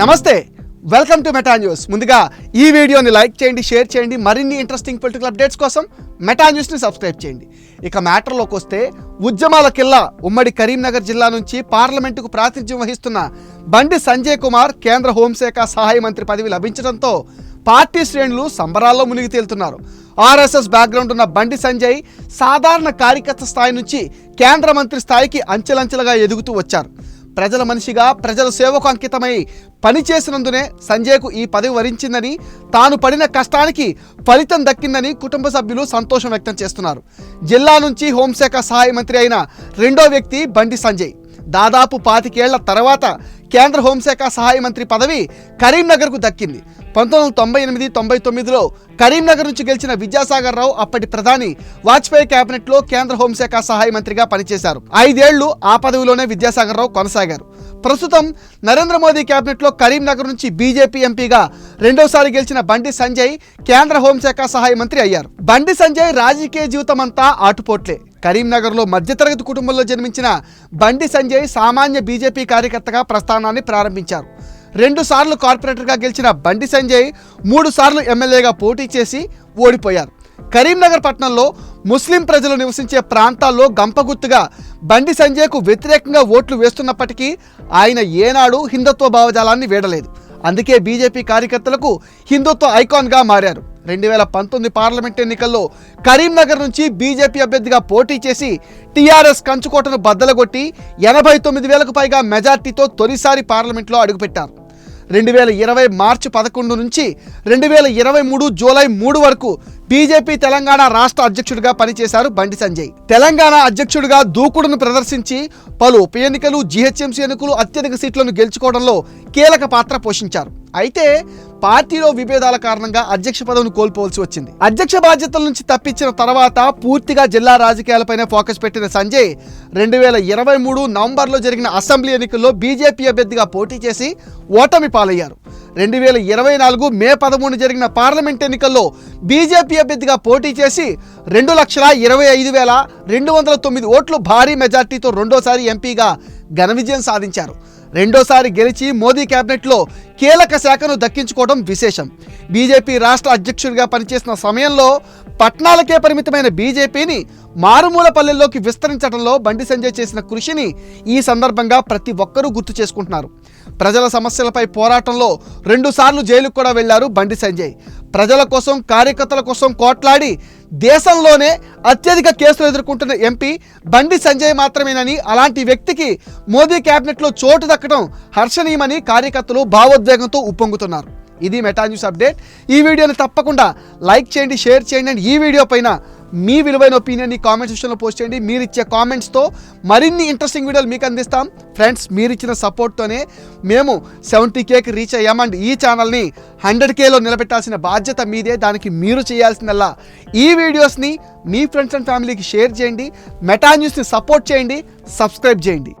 నమస్తే welcome to meta news. ముందుగా ఈ వీడియోని లైక్ చేయండి షేర్ చేయండి మరిన్ని ఇంట్రెస్టింగ్ పొలిటికల్ అప్డేట్స్ కోసం మెటా న్యూస్ని సబ్స్క్రైబ్ చేయండి. ఇక మ్యాటర్లోకి వస్తే ఉద్యమాల కిల్లా ఉమ్మడి కరీంనగర్ జిల్లా నుంచి పార్లమెంటుకు ప్రాతినిధ్యం వహిస్తున్న బండి సంజయ్ కుమార్ కేంద్ర హోంశాఖ సహాయ మంత్రి పదవి లభించడంతో పార్టీ శ్రేణులు సంబరాల్లో మునిగి తేలుతున్నారు. ఆర్ఎస్ఎస్ బ్యాక్గ్రౌండ్ ఉన్న బండి సంజయ్ సాధారణ కార్యకర్త స్థాయి నుంచి కేంద్ర మంత్రి స్థాయికి అంచెలంచెలుగా ఎదుగుతూ వచ్చారు. ప్రజల మనిషిగా ప్రజల సేవకు అంకితమై పనిచేసినందునే సంజయ్కు ఈ పదవి వరించిందని తాను పడిన కష్టానికి ఫలితం దక్కిందని కుటుంబ సభ్యులు సంతోషం వ్యక్తం చేస్తున్నారు. జిల్లా నుంచి హోంశాఖ సహాయ మంత్రి అయిన రెండో వ్యక్తి బండి సంజయ్. దాదాపు పాతికేళ్ళ తర్వాత కేంద్ర హోంశాఖ సహాయ మంత్రి పదవి కరీంనగర్కు దక్కింది. పంతొమ్మిది వందల తొంభై ఎనిమిది తొంభై తొమ్మిదిలో కరీంనగర్ నుంచి గెలిచిన విద్యాసాగర్ రావు అప్పటి ప్రధాని వాజ్పేయి కేబినెట్లో కేంద్ర హోంశాఖ సహాయ మంత్రిగా పనిచేశారు. ఐదేళ్ళు ఆ పదవిలోనే విద్యాసాగర్ రావు కొనసాగారు. ప్రస్తుతం నరేంద్ర మోదీ కేబినెట్లో కరీంనగర్ నుంచి బీజేపీ ఎంపీగా రెండోసారి గెలిచిన బండి సంజయ్ కేంద్ర హోంశాఖ సహాయ మంత్రి అయ్యారు. బండి సంజయ్ రాజకీయ జీవితం అంతా ఆటుపోట్లే. కరీంనగర్లో మధ్యతరగతి కుటుంబంలో జన్మించిన బండి సంజయ్ సామాన్య బీజేపీ కార్యకర్తగా ప్రస్థానాన్ని ప్రారంభించారు. రెండు సార్లు కార్పొరేటర్గా గెలిచిన బండి సంజయ్ మూడు సార్లు ఎమ్మెల్యేగా పోటీ చేసి ఓడిపోయారు. కరీంనగర్ పట్టణంలో ముస్లిం ప్రజలు నివసించే ప్రాంతాల్లో గంపగుర్తుగా బండి సంజయ్కు వ్యతిరేకంగా ఓట్లు వేస్తున్నప్పటికీ ఆయన ఏనాడు హిందుత్వ భావజాలాన్ని వీడలేదు. అందుకే బీజేపీ కార్యకర్తలకు హిందుత్వ ఐకాన్గా మారారు. రెండు వేల పంతొమ్మిది పార్లమెంట్ ఎన్నికల్లో కరీంనగర్ నుంచి బీజేపీ అభ్యర్థిగా పోటీ చేసి టీఆర్ఎస్ కంచుకోటను బద్దలగొట్టి ఎనభై తొమ్మిది వేలకు పైగా మెజార్టీతో తొలిసారి పార్లమెంట్లో అడుగుపెట్టారు. రెండు వేల ఇరవై మార్చి పదకొండు నుంచి రెండు వేల ఇరవై మూడు జూలై మూడు వరకు బీజేపీ తెలంగాణ రాష్ట్ర అధ్యక్షుడిగా పనిచేశారు బండి సంజయ్. తెలంగాణ అధ్యక్షుడిగా దూకుడును ప్రదర్శించి పలు ఉప ఎన్నికలు జీహెచ్ఎంసీ ఎన్నికలు అత్యధిక సీట్లను గెలుచుకోవడంలో కీలక పాత్ర పోషించారు. అయితే పార్టీలో విభేదాల కారణంగా అధ్యక్ష పదవిని కోల్పోవలసి వచ్చింది. అధ్యక్ష బాధ్యతల నుంచి తప్పించిన తర్వాత పూర్తిగా జిల్లా రాజకీయాలపైనే ఫోకస్ పెట్టిన సంజయ్ రెండు వేల ఇరవై మూడు నవంబర్లో జరిగిన అసెంబ్లీ ఎన్నికల్లో బీజేపీ అభ్యర్థిగా పోటీ చేసి ఓటమి పాలయ్యారు. రెండు వేల ఇరవై నాలుగు మే పదమూడు జరిగిన పార్లమెంట్ ఎన్నికల్లో బీజేపీ అభ్యర్థిగా పోటీ చేసి రెండు లక్షల ఇరవై ఐదు వేల రెండు వందల తొమ్మిది ఓట్లు భారీ మెజార్టీతో రెండోసారి ఎంపీగా ఘన విజయం సాధించారు. రెండోసారి గెలిచి మోదీ కేబినెట్లో కీలక శాఖను దక్కించుకోవడం విశేషం. బీజేపీ రాష్ట్ర అధ్యక్షుడిగా పనిచేసిన సమయంలో పట్నాలకే పరిమితమైన బీజేపీని మారుమూల పల్లెల్లోకి విస్తరించడంలో బండి సంజయ్ చేసిన కృషిని ఈ సందర్భంగా ప్రతి ఒక్కరూ గుర్తు చేసుకుంటున్నారు. ప్రజల సమస్యలపై పోరాటంలో రెండుసార్లు జైలుకు కూడా వెళ్ళారు బండి సంజయ్. ప్రజల కోసం కార్యకర్తల కోసం కోట్లాడి దేశంలోనే అత్యధిక కేసులు ఎదుర్కొంటున్న ఎంపీ బండి సంజయ్ మాత్రమేనని అలాంటి వ్యక్తికి మోదీ క్యాబినెట్లో చోటు దక్కడం హర్షణీయమని కార్యకర్తలు భావోద్వేగంతో ఉప్పొంగుతున్నారు. ఇది మెటా న్యూస్ అప్డేట్. ఈ వీడియోని తప్పకుండా లైక్ చేయండి షేర్ చేయండి అండ్ ఈ వీడియో పైన మీ విలువైన ఒపీనియన్ని కామెంట్ సెక్షన్లో పోస్ట్ చేయండి. మీరు ఇచ్చే కామెంట్స్తో మరిన్ని ఇంట్రెస్టింగ్ వీడియోలు మీకు అందిస్తాం. ఫ్రెండ్స్ మీరు ఇచ్చిన సపోర్ట్తోనే మేము సెవెంటీ కేకి రీచ్ అయ్యాం ఈ ఛానల్ని హండ్రెడ్ కేలో నిలబెట్టాల్సిన బాధ్యత మీదే. దానికి మీరు చేయాల్సిందల్లా ఈ వీడియోస్ని మీ ఫ్రెండ్స్ అండ్ ఫ్యామిలీకి షేర్ చేయండి. మెటా న్యూస్ని సపోర్ట్ చేయండి. సబ్స్క్రైబ్ చేయండి.